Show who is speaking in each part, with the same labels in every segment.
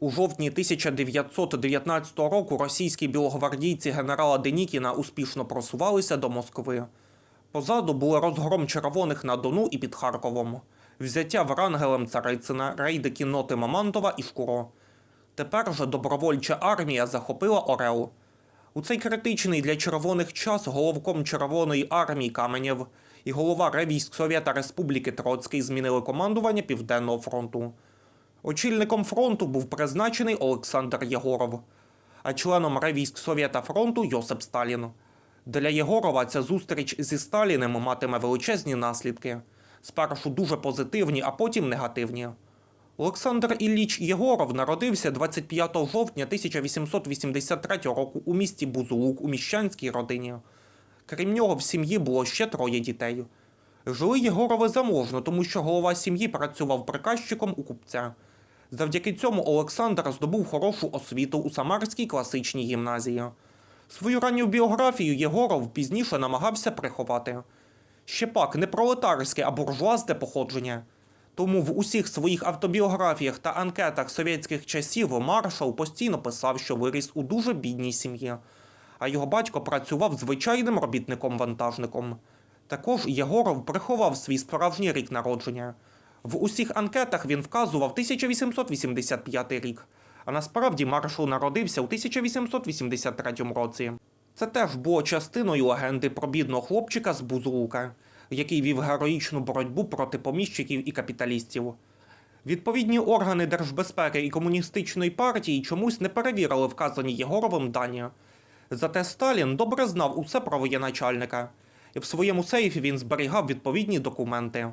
Speaker 1: У жовтні 1919 року російські білогвардійці генерала Денікіна успішно просувалися до Москви. Позаду були розгром червоних на Дону і під Харковом, взяття Врангелем Царицина, рейди кінноти Мамонтова і Шкуро. Тепер же добровольча армія захопила Орел. У цей критичний для червоних час головком Червоної армії Каменєв і голова Ревійськ Совєта Республіки Троцький змінили командування Південного фронту. Очільником фронту був призначений Олександр Єгоров, а членом Ревійськ Совєта фронту Йосип Сталін. Для Єгорова ця зустріч зі Сталіним матиме величезні наслідки. Спершу дуже позитивні, а потім негативні. Олександр Ілліч Єгоров народився 25 жовтня 1883 року у місті Бузулук у міщанській родині. Крім нього, в сім'ї було ще троє дітей. Жили Єгорови заможно, тому що голова сім'ї працював приказчиком у купця. Завдяки цьому Олександр здобув хорошу освіту у Самарській класичній гімназії. Свою ранню біографію Єгоров пізніше намагався приховати. Ще пак не пролетарське, а буржуазне походження. Тому в усіх своїх автобіографіях та анкетах совєтських часів маршал постійно писав, що виріс у дуже бідній сім'ї, а його батько працював звичайним робітником-вантажником. Також Єгоров приховав свій справжній рік народження. В усіх анкетах він вказував 1885 рік, а насправді маршал народився у 1883 році. Це теж було частиною легенди про бідного хлопчика з Бузулука, який вів героїчну боротьбу проти поміщиків і капіталістів. Відповідні органи держбезпеки і комуністичної партії чомусь не перевірили вказані Єгоровим дані. Зате Сталін добре знав усе про воєначальника, і в своєму сейфі він зберігав відповідні документи.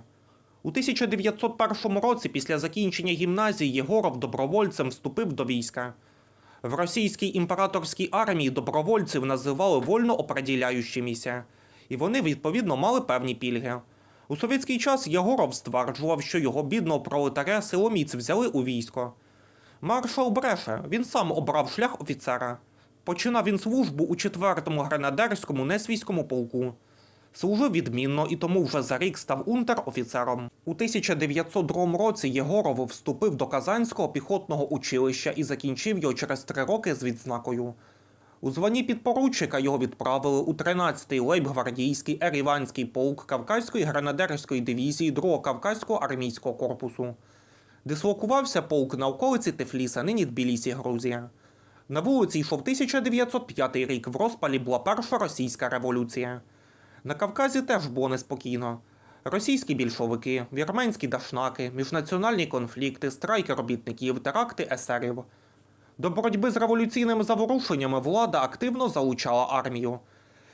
Speaker 1: У 1901 році, після закінчення гімназії, Єгоров добровольцем вступив до війська. В російській імператорській армії добровольців називали вольно оприділяючимися, і вони відповідно мали певні пільги. У совєтський час Єгоров стверджував, що його бідного пролетаря силоміць взяли у військо. Маршал бреше, він сам обрав шлях офіцера. Починав він службу у 4-му гренадерському несвійському полку. Служив відмінно і тому вже за рік став унтер-офіцером. У 1902 році Єгоров вступив до Казанського піхотного училища і закінчив його через три роки з відзнакою. У званні підпоручика його відправили у 13-й лейбгвардійський еріванський полк Кавказької гренадерської дивізії 2-го Кавказького армійського корпусу. Дислокувався полк на околиці Тифліса, нині Тбілісі, Грузія. На вулиці йшов 1905 рік. В розпалі була перша російська революція. На Кавказі теж було неспокійно. Російські більшовики, вірменські дашнаки, міжнаціональні конфлікти, страйки робітників, теракти есерів. До боротьби з революційними заворушеннями влада активно залучала армію.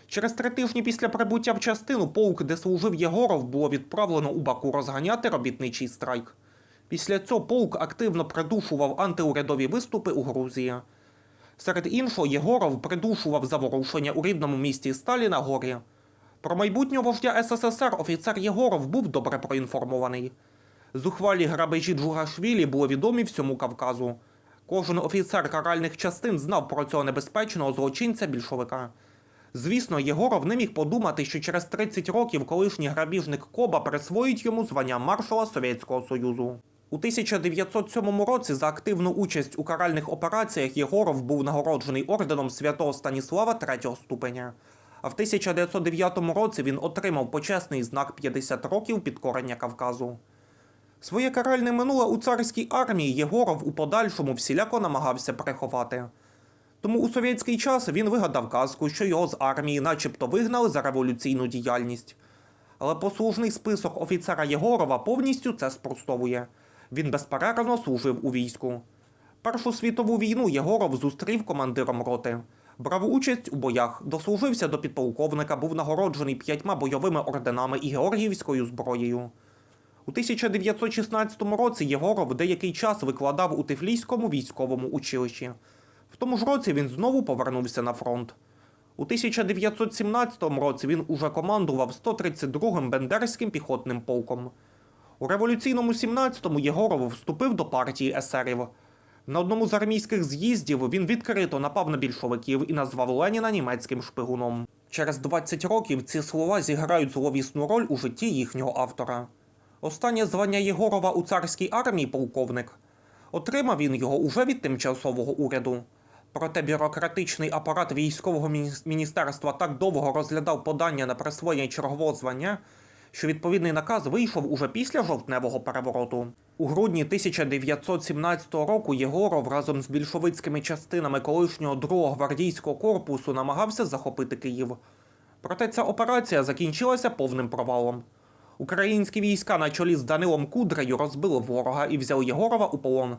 Speaker 1: Через три тижні після прибуття в частину полк, де служив Єгоров, було відправлено у Баку розганяти робітничий страйк. Після цього полк активно придушував антиурядові виступи у Грузії. Серед іншого, Єгоров придушував заворушення у рідному місті Сталіна Горі. Про майбутнього вождя СССР офіцер Єгоров був добре проінформований. Зухвалі грабежі Джугашвілі були відомі всьому Кавказу. Кожен офіцер каральних частин знав про цього небезпечного злочинця більшовика. Звісно, Єгоров не міг подумати, що через 30 років колишній грабіжник Коба присвоїть йому звання маршала Совєтського Союзу. У 1907 році за активну участь у каральних операціях Єгоров був нагороджений орденом святого Станіслава третього ступеня. А в 1909 році він отримав почесний знак 50 років підкорення Кавказу. Своє каральне минуле у царській армії Єгоров у подальшому всіляко намагався приховати. Тому у совєтський час він вигадав казку, що його з армії начебто вигнали за революційну діяльність. Але послужний список офіцера Єгорова повністю це спростовує. Він безперервно служив у війську. Першу світову війну Єгоров зустрів командиром роти. Брав участь у боях, дослужився до підполковника, був нагороджений п'ятьма бойовими орденами і Георгіївською зброєю. У 1916 році Єгоров деякий час викладав у Тифліському військовому училищі. В тому ж році він знову повернувся на фронт. У 1917 році він уже командував 132-м Бендерським піхотним полком. У революційному 17-му Єгоров вступив до партії есерів. На одному з армійських з'їздів він відкрито напав на більшовиків і назвав Леніна німецьким шпигуном. Через 20 років ці слова зіграють зловісну роль у житті їхнього автора. Останнє звання Єгорова у царській армії полковник. Отримав він його уже від тимчасового уряду. Проте бюрократичний апарат військового міністерства так довго розглядав подання на присвоєння чергового звання, що відповідний наказ вийшов уже після жовтневого перевороту. У грудні 1917 року Єгоров разом з більшовицькими частинами колишнього другого гвардійського корпусу намагався захопити Київ. Проте ця операція закінчилася повним провалом. Українські війська на чолі з Данилом Кудрею розбили ворога і взяли Єгорова у полон.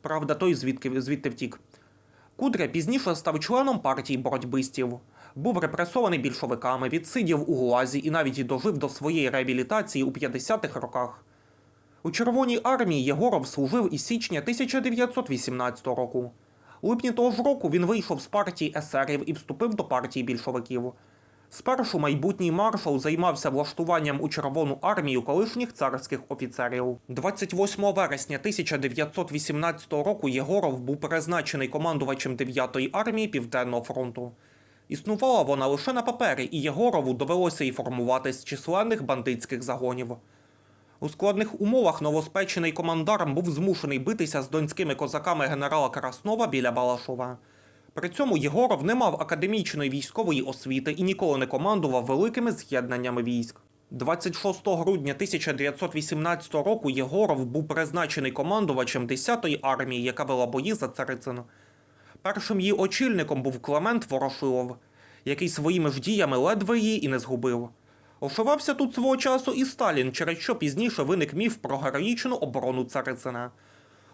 Speaker 1: Правда, той звідки звідти втік. Кудря пізніше став членом партії боротьбистів. Був репресований більшовиками, відсидів у ГУЛАЗі і навіть дожив до своєї реабілітації у 50-х роках. У Червоній армії Єгоров служив із січня 1918 року. У липні того ж року він вийшов з партії есерів і вступив до партії більшовиків. Спершу майбутній маршал займався влаштуванням у Червону армію колишніх царських офіцерів. 28 вересня 1918 року Єгоров був призначений командувачем 9-ї армії Південного фронту. Існувала вона лише на папері, і Єгорову довелося і формувати з численних бандитських загонів. У складних умовах новоспечений командар був змушений битися з донськими козаками генерала Краснова біля Балашова. При цьому Єгоров не мав академічної військової освіти і ніколи не командував великими з'єднаннями військ. 26 грудня 1918 року Єгоров був призначений командувачем 10-ї армії, яка вела бої за Царицин. Першим її очільником був Клемент Ворошилов, який своїми ж діями ледве її і не згубив. Ошивався тут свого часу і Сталін, через що пізніше виник міф про героїчну оборону Царицина.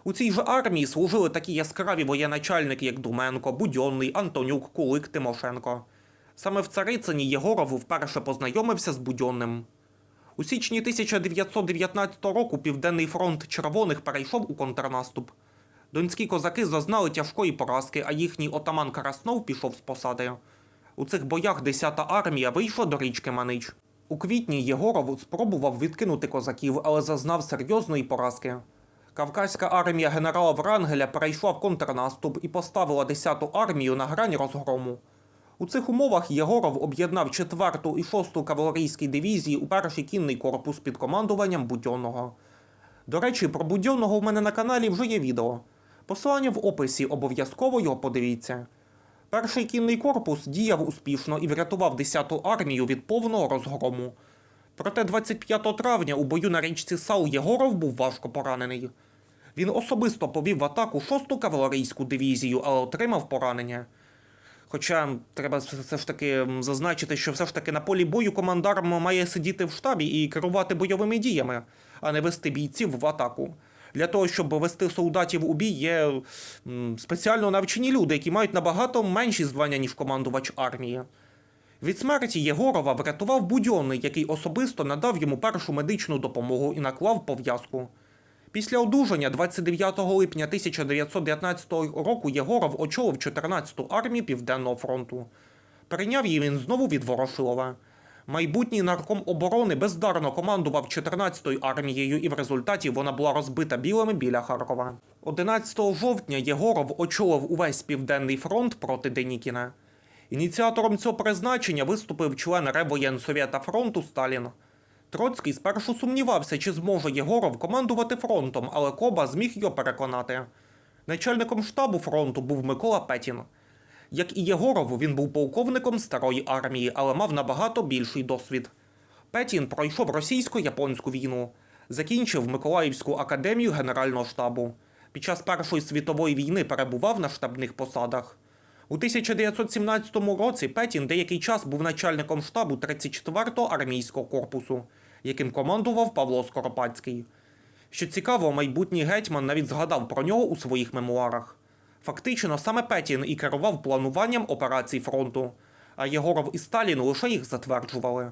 Speaker 1: У цій же армії служили такі яскраві воєначальники, як Думенко, Будьонний, Антонюк, Кулик, Тимошенко. Саме в Царицині Єгоров вперше познайомився з Будьонним. У січні 1919 року Південний фронт Червоних перейшов у контрнаступ. Донські козаки зазнали тяжкої поразки, а їхній отаман Краснов пішов з посади. У цих боях 10-та армія вийшла до річки Манич. У квітні Єгоров спробував відкинути козаків, але зазнав серйозної поразки. Кавказька армія генерала Врангеля перейшла в контрнаступ і поставила 10-ту армію на грань розгрому. У цих умовах Єгоров об'єднав 4-ту і 6-ту кавалерійські дивізії у перший кінний корпус під командуванням Будьонного. До речі, про Будьонного в мене на каналі вже є відео. Посилання в описі обов'язково його подивіться. Перший кінний корпус діяв успішно і врятував 10-ту армію від повного розгрому. Проте 25 травня у бою на річці Сау Єгоров був важко поранений. Він особисто повів в атаку 6-ту кавалерійську дивізію, але отримав поранення. Хоча треба все ж таки зазначити, що все ж таки на полі бою командар має сидіти в штабі і керувати бойовими діями, а не вести бійців в атаку. Для того, щоб вести солдатів у бій, є спеціально навчені люди, які мають набагато менші звання, ніж командувач армії. Від смерті Єгорова врятував Будьонний, який особисто надав йому першу медичну допомогу і наклав пов'язку. Після одужання 29 липня 1919 року Єгоров очолив 14-ту армію Південного фронту. Прийняв її він знову від Ворошилова. Майбутній нарком оборони бездарно командував 14-ю армією, і в результаті вона була розбита білими біля Харкова. 11 жовтня Єгоров очолив увесь південний фронт проти Денікіна. Ініціатором цього призначення виступив член Ревоєнсовєта фронту Сталін. Троцький спершу сумнівався, чи зможе Єгоров командувати фронтом, але Коба зміг його переконати. Начальником штабу фронту був Микола Петін. Як і Єгоров, він був полковником старої армії, але мав набагато більший досвід. Петін пройшов російсько-японську війну, закінчив Миколаївську академію Генерального штабу. Під час Першої світової війни перебував на штабних посадах. У 1917 році Петін деякий час був начальником штабу 34-го армійського корпусу, яким командував Павло Скоропадський. Що цікаво, майбутній гетьман навіть згадав про нього у своїх мемуарах. Фактично, саме Петін і керував плануванням операцій фронту, а Єгоров і Сталін лише їх затверджували.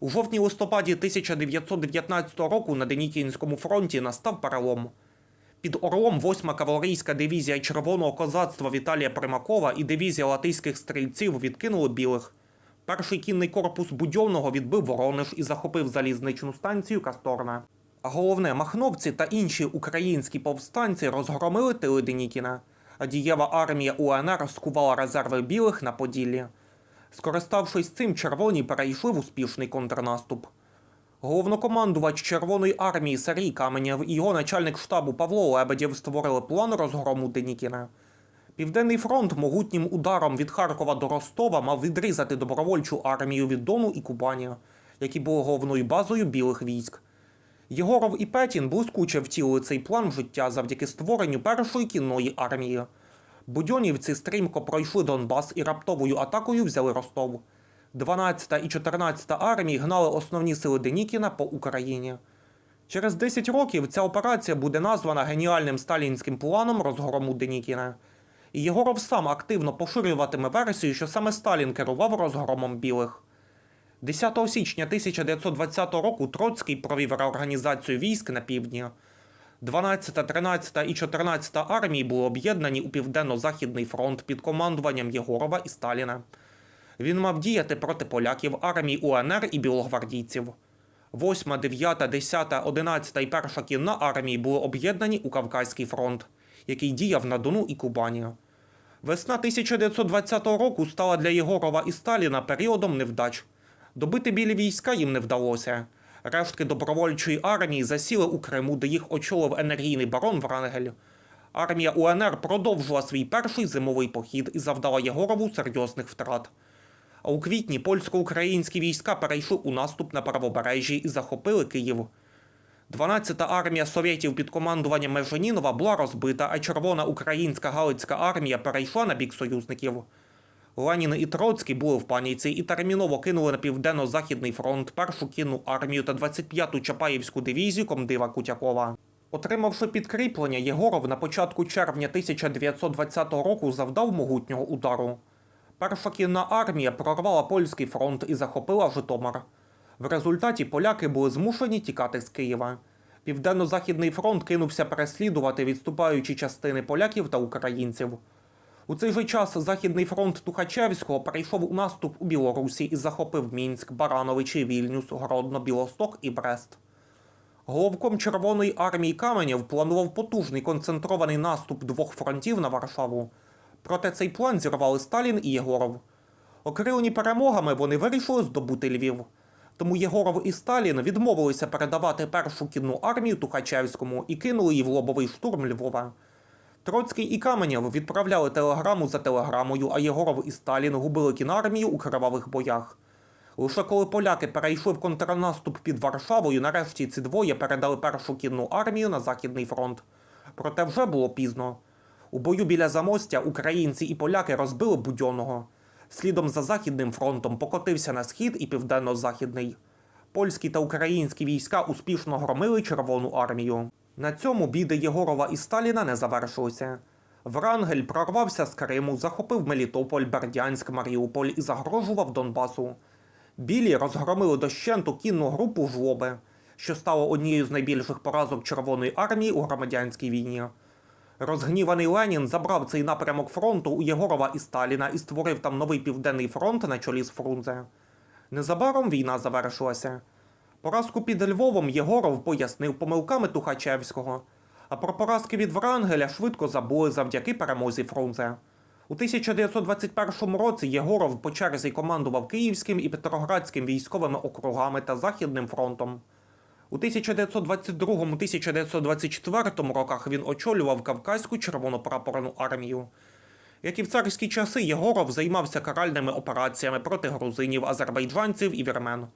Speaker 1: У жовтні-листопаді 1919 року на Денікінському фронті настав перелом. Під Орлом 8-ма кавалерійська дивізія Червоного козацтва Віталія Примакова і дивізія латиських стрільців відкинули білих. Перший кінний корпус Будьовного відбив Воронеж і захопив залізничну станцію Касторна. А головне, махновці та інші українські повстанці розгромили тили Денікіна, дієва армія УНР скувала резерви білих на Поділлі. Скориставшись цим, червоні перейшли в успішний контрнаступ. Головнокомандувач Червоної армії Сергій Каменєв і його начальник штабу Павло Лебедєв створили план розгрому Денікіна. Південний фронт могутнім ударом від Харкова до Ростова мав відрізати добровольчу армію від Дону і Кубані, які були головною базою білих військ. Єгоров і Петін блискуче втілили цей план життя завдяки створенню першої кінної армії. Будьонівці стрімко пройшли Донбас і раптовою атакою взяли Ростов. 12 і 14 армії гнали основні сили Денікіна по Україні. Через 10 років ця операція буде названа геніальним сталінським планом розгрому Денікіна. І Єгоров сам активно поширюватиме версію, що саме Сталін керував розгромом білих. 10 січня 1920 року Троцький провів реорганізацію військ на півдні. 12, 13 і 14 армії були об'єднані у Південно-Західний фронт під командуванням Єгорова і Сталіна. Він мав діяти проти поляків, армій УНР і білогвардійців. 8, 9, 10, 11 і 1 кінна армії були об'єднані у Кавказький фронт, який діяв на Дону і Кубані. Весна 1920 року стала для Єгорова і Сталіна періодом невдач. Добити білі війська їм не вдалося. Рештки добровольчої армії засіли у Криму, де їх очолив енергійний барон Врангель. Армія УНР продовжила свій перший зимовий похід і завдала Єгорову серйозних втрат. А у квітні польсько-українські війська перейшли у наступ на правобережжі і захопили Київ. 12-та армія совєтів під командуванням Меженінова була розбита, а Червона українська Галицька армія перейшла на бік союзників. Ленін і Троцький були в паніці і терміново кинули на південно-західний фронт першу кінну армію та 25-ту Чапаївську дивізію комдива Кутякова. Отримавши підкріплення, Єгоров на початку червня 1920 року завдав могутнього удару. Перша кінна армія прорвала польський фронт і захопила Житомир. В результаті поляки були змушені тікати з Києва. Південно-західний фронт кинувся переслідувати відступаючі частини поляків та українців. У цей же час Західний фронт Тухачевського перейшов у наступ у Білорусі і захопив Мінськ, Барановичі, Вільнюс, Гродно, Білосток і Брест. Головком Червоної армії Каменєв планував потужний концентрований наступ двох фронтів на Варшаву. Проте цей план зірвали Сталін і Єгоров. Окрилені перемогами вони вирішили здобути Львів. Тому Єгоров і Сталін відмовилися передавати першу кінну армію Тухачевському і кинули її в лобовий штурм Львова. Троцький і Каменєв відправляли телеграму за телеграмою, а Єгоров і Сталін губили кінармію у кривавих боях. Лише коли поляки перейшли в контрнаступ під Варшавою, нарешті ці двоє передали першу кінну армію на Західний фронт. Проте вже було пізно. У бою біля Замостя українці і поляки розбили Будьонного. Слідом за Західним фронтом покотився на схід і південно-західний. Польські та українські війська успішно громили Червону армію. На цьому біди Єгорова і Сталіна не завершилися. Врангель прорвався з Криму, захопив Мелітополь, Бердянськ, Маріуполь і загрожував Донбасу. Білі розгромили дощенту кінну групу жлоби, що стало однією з найбільших поразок Червоної армії у громадянській війні. Розгніваний Ленін забрав цей напрямок фронту у Єгорова і Сталіна і створив там новий південний фронт на чолі з Фрунзе. Незабаром війна завершилася. Поразку під Львовом Єгоров пояснив помилками Тухачевського, а про поразки від Врангеля швидко забули завдяки перемозі Фрунзе. У 1921 році Єгоров по черзі командував Київським і Петроградським військовими округами та Західним фронтом. У 1922-1924 роках він очолював Кавказьку червонопрапорну армію. Як і в царські часи, Єгоров займався каральними операціями проти грузинів, азербайджанців і вірмен.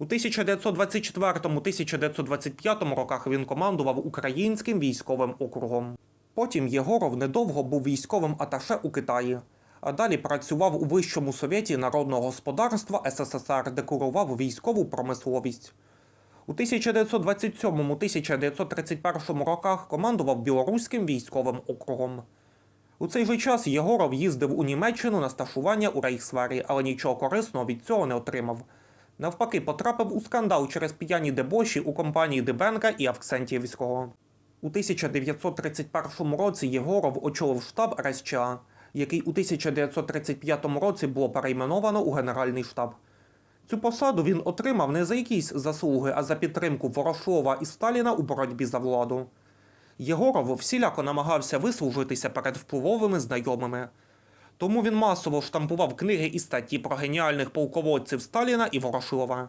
Speaker 1: У 1924-1925 роках він командував українським військовим округом. Потім Єгоров недовго був військовим аташе у Китаї, а далі працював у Вищому совєті народного господарства СССР, де курував військову промисловість. У 1927-1931 роках командував білоруським військовим округом. У цей же час Єгоров їздив у Німеччину на сташування у Рейхсвері, але нічого корисного від цього не отримав. Навпаки, потрапив у скандал через п'яні дебоші у компанії Дебенка і Авксентівського. У 1931 році Єгоров очолив штаб РСЧА, який у 1935 році було перейменовано у Генеральний штаб. Цю посаду він отримав не за якісь заслуги, а за підтримку Ворошилова і Сталіна у боротьбі за владу. Єгоров всіляко намагався вислужитися перед впливовими знайомими. Тому він масово штампував книги і статті про геніальних полководців Сталіна і Ворошилова.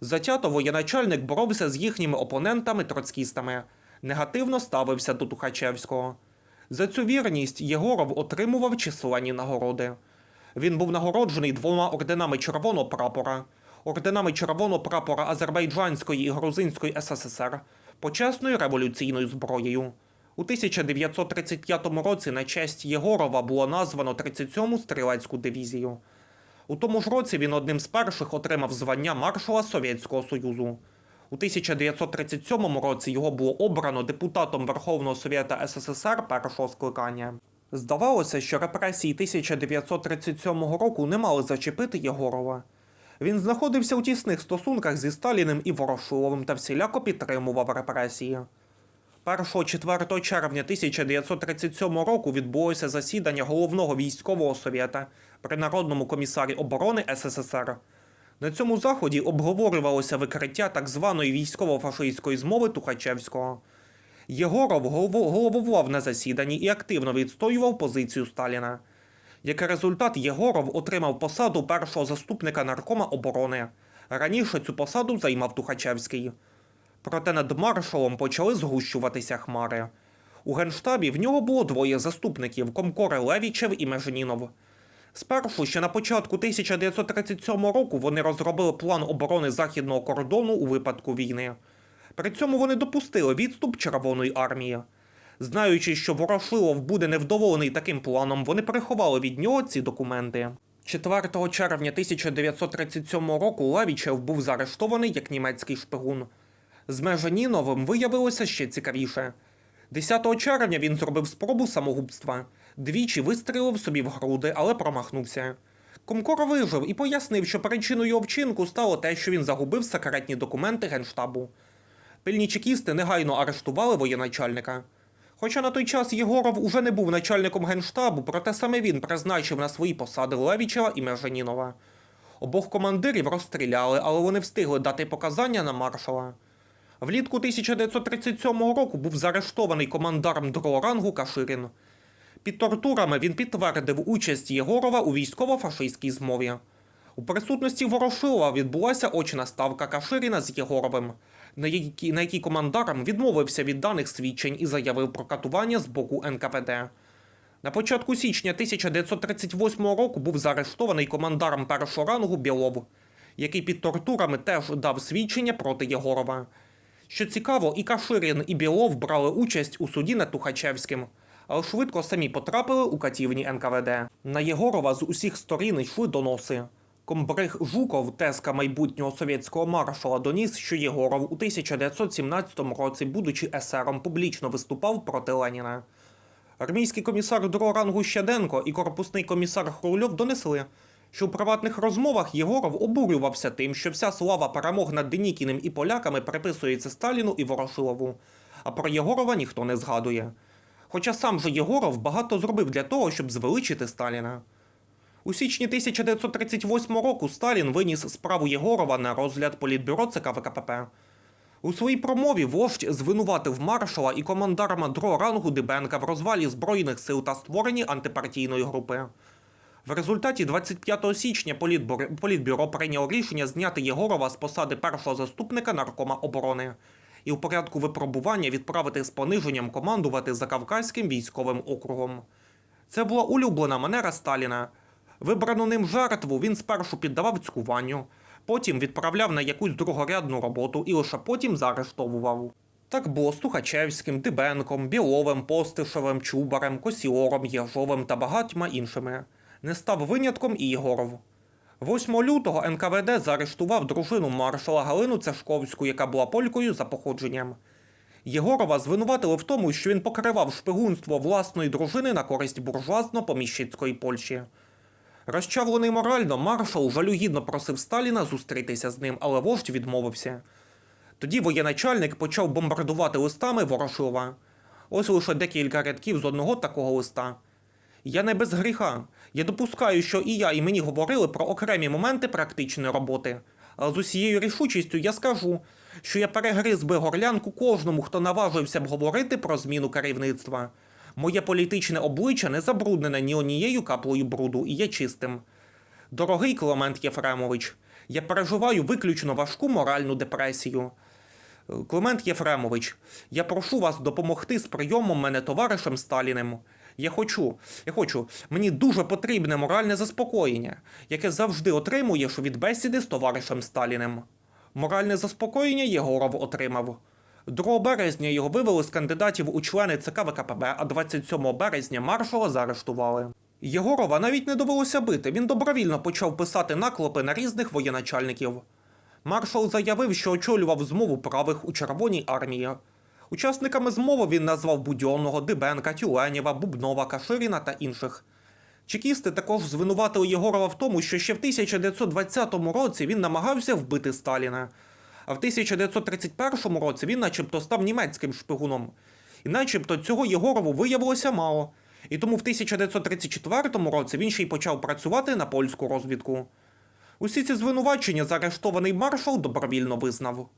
Speaker 1: Затято воєначальник боровся з їхніми опонентами троцкістами, негативно ставився до Тухачевського. За цю вірність Єгоров отримував численні нагороди. Він був нагороджений двома орденами Червоного прапора, орденами Червоного прапора Азербайджанської і Грузинської СССР, почесною революційною зброєю. У 1935 році на честь Єгорова було названо 37-му стрілецьку дивізію. У тому ж році він одним з перших отримав звання маршала Совєтського Союзу. У 1937 році його було обрано депутатом Верховного Совєта СССР першого скликання. Здавалося, що репресії 1937 року не мали зачепити Єгорова. Він знаходився у тісних стосунках зі Сталіним і Ворошиловим та всіляко підтримував репресії. 1-4 червня 1937 року відбулося засідання головного військового совєта при Народному комісарі оборони СССР. На цьому заході обговорювалося викриття так званої військово-фашистської змови Тухачевського. Єгоров головував на засіданні і активно відстоював позицію Сталіна. Як результат, Єгоров отримав посаду першого заступника наркома оборони. Раніше цю посаду займав Тухачевський. Проте над маршалом почали згущуватися хмари. У генштабі в нього було двоє заступників комкори Левічев і Межнінов. Спершу, ще на початку 1937 року, вони розробили план оборони західного кордону у випадку війни. При цьому вони допустили відступ Червоної армії. Знаючи, що Ворошилов буде невдоволений таким планом, вони приховали від нього ці документи. 4 червня 1937 року Левічев був заарештований як німецький шпигун. З Межаніновим виявилося ще цікавіше. 10 червня він зробив спробу самогубства. Двічі вистрілив собі в груди, але промахнувся. Комкор вижив і пояснив, що причиною вчинку стало те, що він загубив секретні документи генштабу. Пильні чекісти негайно арештували воєначальника. Хоча на той час Єгоров уже не був начальником генштабу, проте саме він призначив на свої посади Левічева і Межанінова. Обох командирів розстріляли, але вони встигли дати показання на маршала. Влітку 1937 року був заарештований командарм другого рангу Каширін. Під тортурами він підтвердив участь Єгорова у військово-фашистській змові. У присутності Ворошилова відбулася очна ставка Каширіна з Єгоровим, на якій, на якій командарм відмовився від даних свідчень і заявив про катування з боку НКВД. На початку січня 1938 року був заарештований командарм першого рангу Білов, який під тортурами теж дав свідчення проти Єгорова. Що цікаво, і Каширін, і Білов брали участь у суді над Тухачевським, але швидко самі потрапили у катівні НКВД. На Єгорова з усіх сторін йшли доноси. Комбриг Жуков, тезка майбутнього совєтського маршала, доніс, що Єгоров у 1917 році, будучи есером, публічно виступав проти Леніна. Армійський комісар другого рангу Щеденко і корпусний комісар Хрульов донесли, що у приватних розмовах Єгоров обурювався тим, що вся слава перемог над Денікіним і поляками приписується Сталіну і Ворошилову, а про Єгорова ніхто не згадує. Хоча сам же Єгоров багато зробив для того, щоб звеличити Сталіна. У січні 1938 року Сталін виніс справу Єгорова на розгляд політбюро ЦК ВКПП. У своїй промові вождь звинуватив маршала і командарма другого рангу Дибенка в розвалі Збройних сил та створенні антипартійної групи. В результаті 25 січня політбюро, прийняло рішення зняти Єгорова з посади першого заступника наркома оборони і у порядку випробування відправити з пониженням командувати Закавказьким військовим округом. Це була улюблена манера Сталіна. Вибрану ним жертву він спершу піддавав цькуванню, потім відправляв на якусь другорядну роботу і лише потім заарештовував. Так було з Тухачевським, Дибенком, Біловим, Постишевим, Чубарем, Косіором, Єжовим та багатьма іншими. Не став винятком і Єгоров. 8 лютого НКВД заарештував дружину маршала Галину Цешковську, яка була полькою за походженням. Єгорова звинуватили в тому, що він покривав шпигунство власної дружини на користь буржуазно-поміщицької Польщі. Розчавлений морально, маршал жалюгідно просив Сталіна зустрітися з ним, але вождь відмовився. Тоді воєначальник почав бомбардувати листами Ворошилова. Ось лише декілька рядків з одного такого листа. Я не без гріха. Я допускаю, що і я, і мені говорили про окремі моменти практичної роботи. Але з усією рішучістю я скажу, що я перегриз би горлянку кожному, хто наважився б говорити про зміну керівництва. Моє політичне обличчя не забруднене ні однією каплею бруду і є чистим. Дорогий Климент Єфремович, Я переживаю виключно важку моральну депресію. Климент Єфремович, я прошу вас допомогти з прийомом мене товаришем Сталіним. Я хочу, я хочу, мені дуже потрібне моральне заспокоєння, яке завжди отримуєш від бесіди з товаришем Сталіним. Моральне заспокоєння Єгоров отримав. 2 березня його вивели з кандидатів у члени ЦК ВКПБ, а 27 березня маршала заарештували. Єгорова навіть не довелося бити. Він добровільно почав писати наклепи на різних воєначальників. Маршал заявив, що очолював змову правих у Червоній армії. Учасниками змови він назвав Будьонного, Дибенка, Тюленєва, Бубнова, Каширіна та інших. Чекісти також звинуватили Єгорова в тому, що ще в 1920 році він намагався вбити Сталіна, а в 1931 році він начебто став німецьким шпигуном. І начебто цього Єгорову виявилося мало. І тому в 1934 році він ще й почав працювати на польську розвідку. Усі ці звинувачення заарештований маршал добровільно визнав.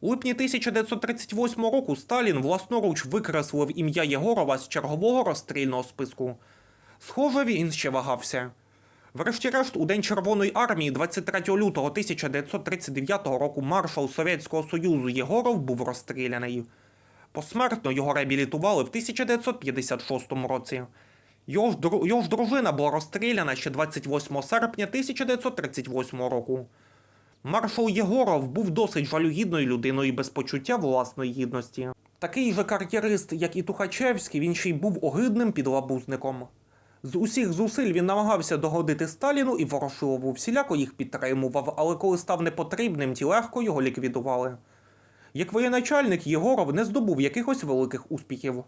Speaker 1: У липні 1938 року Сталін власноруч викреслив ім'я Єгорова з чергового розстрільного списку. Схоже, він ще вагався. Врешті-решт, у День Червоної армії 23 лютого 1939 року маршал Совєтського Союзу Єгоров був розстріляний. Посмертно його реабілітували в 1956 році. Його ж, його ж дружина була розстріляна ще 28 серпня 1938 року. Маршал Єгоров був досить жалюгідною людиною без почуття власної гідності. Такий же кар'єрист, як і Тухачевський, він ще й був огидним підлабузником. З усіх зусиль він намагався догодити Сталіну і Ворошилову, всіляко їх підтримував, але коли став непотрібним, ті легко його ліквідували. Як воєначальник, Єгоров не здобув якихось великих успіхів.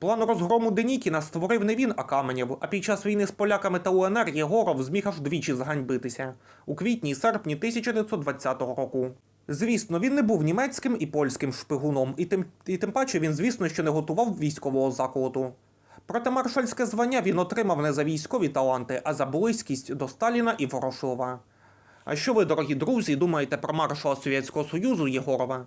Speaker 1: План розгрому Денікіна створив не він, а Каменєв, а під час війни з поляками та УНР Єгоров зміг аж двічі зганьбитися у квітні і серпні 1920 року. Звісно, він не був німецьким і польським шпигуном, і тим, і тим паче він, звісно, що не готував військового заколоту. Проте маршальське звання він отримав не за військові таланти, а за близькість до Сталіна і Ворошилова. А що ви, дорогі друзі, думаєте про маршала Совєтського Союзу Єгорова?